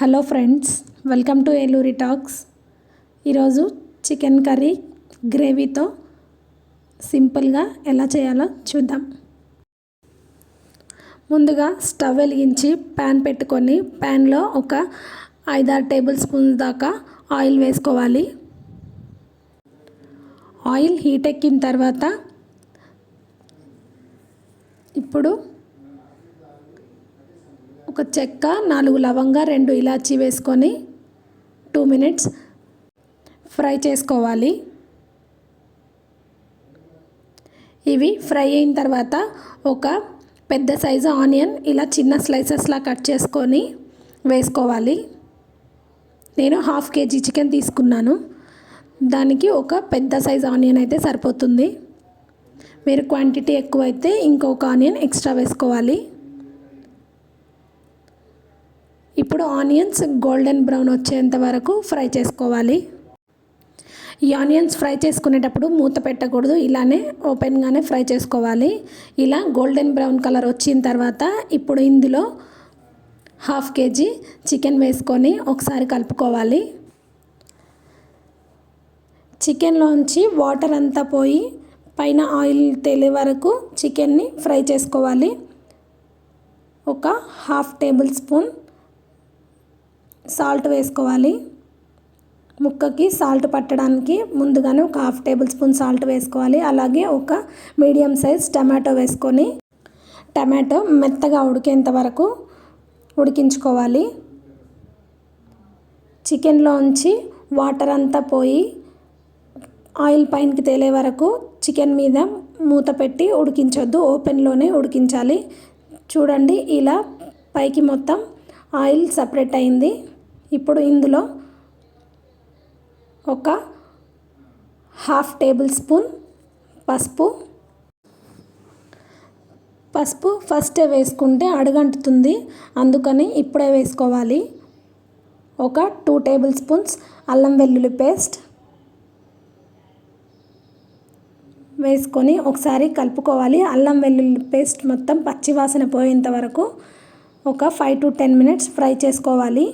Hello friends welcome to Eluri talks. ఈరోజు chicken curry గ్రేవీతో సింపుల్గా ఎలా చేయాలో చూద్దాం. ముందుగా స్టవ్ వెలిగించి ప్యాన్ పెట్టుకొని ప్యాన్లో ఒక ఐదారు టేబుల్ స్పూన్స్ దాకా ఆయిల్ వేసుకోవాలి. ఆయిల్ హీట్ ఎక్కిన తర్వాత ఇప్పుడు ఒక చెక్క నాలుగు లవంగా రెండు ఇలాచీ వేసుకొని టూ మినిట్స్ ఫ్రై చేసుకోవాలి. ఇవి ఫ్రై అయిన తర్వాత ఒక పెద్ద సైజు ఆనియన్ ఇలా చిన్న స్లైసెస్లా కట్ చేసుకొని వేసుకోవాలి. నేను హాఫ్ కేజీ చికెన్ తీసుకున్నాను. దానికి ఒక పెద్ద సైజు ఆనియన్ అయితే సరిపోతుంది. మీరు క్వాంటిటీ ఎక్కువైతే ఇంకొక ఆనియన్ ఎక్స్ట్రా వేసుకోవాలి. ఇప్పుడు ఆనియన్స్ గోల్డెన్ బ్రౌన్ వచ్చేంత వరకు ఫ్రై చేసుకోవాలి. ఈ ఆనియన్స్ ఫ్రై చేసుకునేటప్పుడు మూత పెట్టకూడదు ఇలానే ఓపెన్గానే ఫ్రై చేసుకోవాలి. ఇలా గోల్డెన్ బ్రౌన్ కలర్ వచ్చిన తర్వాత ఇప్పుడు ఇందులో హాఫ్ కేజీ చికెన్ వేసుకొని ఒకసారి కలుపుకోవాలి. చికెన్లోంచి వాటర్ అంతా పోయి పైన ఆయిల్ తేలే వరకు చికెన్ని ఫ్రై చేసుకోవాలి. ఒక హాఫ్ టేబుల్ స్పూన్ సాల్ట్ వేసుకోవాలి. ముక్కకి సాల్ట్ పట్టడానికి ముందుగానే ఒక హాఫ్ టేబుల్ స్పూన్ సాల్ట్ వేసుకోవాలి. అలాగే ఒక మీడియం సైజ్ టమాటో వేసుకొని టమాటో మెత్తగా ఉడికేంత వరకు ఉడికించుకోవాలి. చికెన్లోంచి వాటర్ అంతా పోయి ఆయిల్ పైనకి తేలే వరకు చికెన్ మీద మూత పెట్టి ఉడికించొద్దు. ఓపెన్లోనే ఉడికించాలి. చూడండి ఇలా పైకి మొత్తం ఆయిల్ సపరేట్ అయింది. ఇప్పుడు ఇందులో ఒక హాఫ్ టేబుల్ స్పూన్ పసుపు. పసుపు ఫస్టే వేసుకుంటే అడుగంటుతుంది. అందుకని ఇప్పుడే వేసుకోవాలి. ఒక టూ టేబుల్ స్పూన్స్ అల్లం వెల్లుల్లి పేస్ట్ వేసుకొని ఒకసారి కలుపుకోవాలి. అల్లం వెల్లుల్లి పేస్ట్ మొత్తం పచ్చివాసన పోయేంత వరకు ఒక five to ten minutes fry చేసుకోవాలి.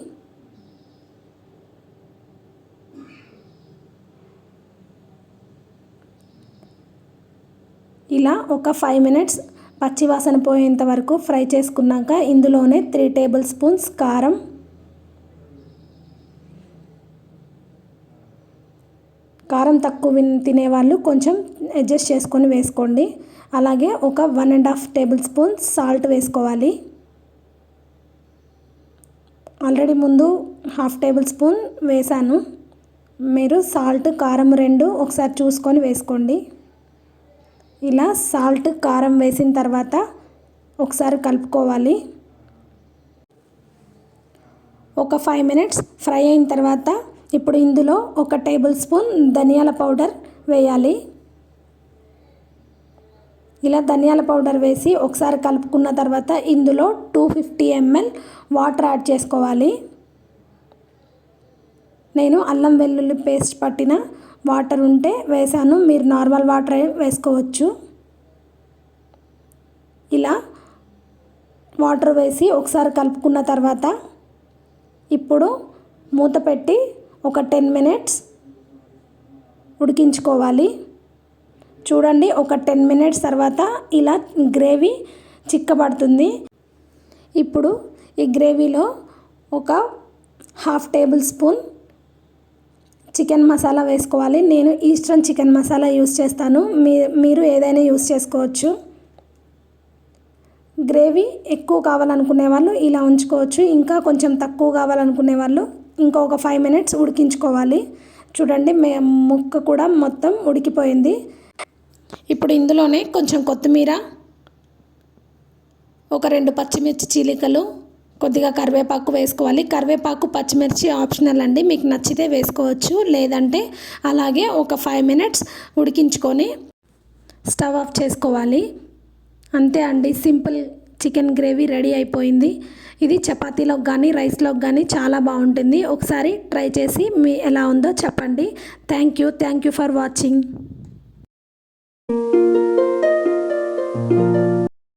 ఇలా ఒక ఫైవ్ మినిట్స్ పచ్చివాసన పోయేంత వరకు ఫ్రై చేసుకున్నాక ఇందులోనే త్రీ టేబుల్ స్పూన్స్ కారం. కారం తక్కువ తినేవాళ్ళు కొంచెం అడ్జస్ట్ చేసుకొని వేసుకోండి. అలాగే ఒక one and half table spoon salt వేసుకోవాలి. ఆల్రెడీ ముందు హాఫ్ టేబుల్ స్పూన్ వేసాను మీరు సాల్ట్ కారం రెండు ఒకసారి చూసుకొని వేసుకోండి. ఇలా సాల్ట్ కారం వేసిన తర్వాత ఒకసారి కలుపుకోవాలి. ఒక ఫైవ్ మినిట్స్ ఫ్రై అయిన తర్వాత ఇప్పుడు ఇందులో ఒక టేబుల్ స్పూన్ ధనియాల పౌడర్ వేయాలి. ఇలా ధనియాల పౌడర్ వేసి ఒకసారి కలుపుకున్న తర్వాత ఇందులో two fifty ML water add చేసుకోవాలి. నేను అల్లం వెల్లుల్లి పేస్ట్ పట్టిన వాటర్ ఉంటే వేసాను మీరు నార్మల్ వాటర్ వేసుకోవచ్చు. ఇలా వాటర్ వేసి ఒకసారి కలుపుకున్న తర్వాత ఇప్పుడు మూత పెట్టి ఒక టెన్ మినిట్స్ ఉడికించుకోవాలి. చూడండి ఒక టెన్ మినిట్స్ తర్వాత ఇలా గ్రేవీ చిక్కబడుతుంది. ఇప్పుడు ఈ గ్రేవీలో ఒక half table spoon chicken masala వేసుకోవాలి. నేను ఈస్టర్న్ చికెన్ మసాలా యూస్ చేస్తాను. మీ మీరు ఏదైనా యూస్ చేసుకోవచ్చు. గ్రేవీ ఎక్కువ కావాలనుకునే వాళ్ళు ఇలా ఉంచుకోవచ్చు. ఇంకా కొంచెం తక్కువ కావాలనుకునే వాళ్ళు ఇంకొక ఫైవ్ మినిట్స్ ఉడికించుకోవాలి. చూడండి మే ముక్క కూడా మొత్తం ఉడికిపోయింది. ఇప్పుడు ఇందులోనే కొంచెం కొత్తిమీర ఒక రెండు పచ్చిమిర్చి చీలికలు కొద్దిగా కరివేపాకు వేసుకోవాలి. కరివేపాకు పచ్చిమిర్చి ఆప్షనల్ అండి. మీకు నచ్చితే వేసుకోవచ్చు. లేదంటే అలాగే ఒక ఫైవ్ మినిట్స్ ఉడికించుకొని స్టవ్ ఆఫ్ చేసుకోవాలి. అంతే అండి. సింపుల్ చికెన్ గ్రేవీ రెడీ అయిపోయింది. ఇది చపాతీలోకి కానీ రైస్లోకి కానీ చాలా బాగుంటుంది. ఒకసారి ట్రై చేసి మీ ఎలా ఉందో చెప్పండి. Thank you. Thank you for watching.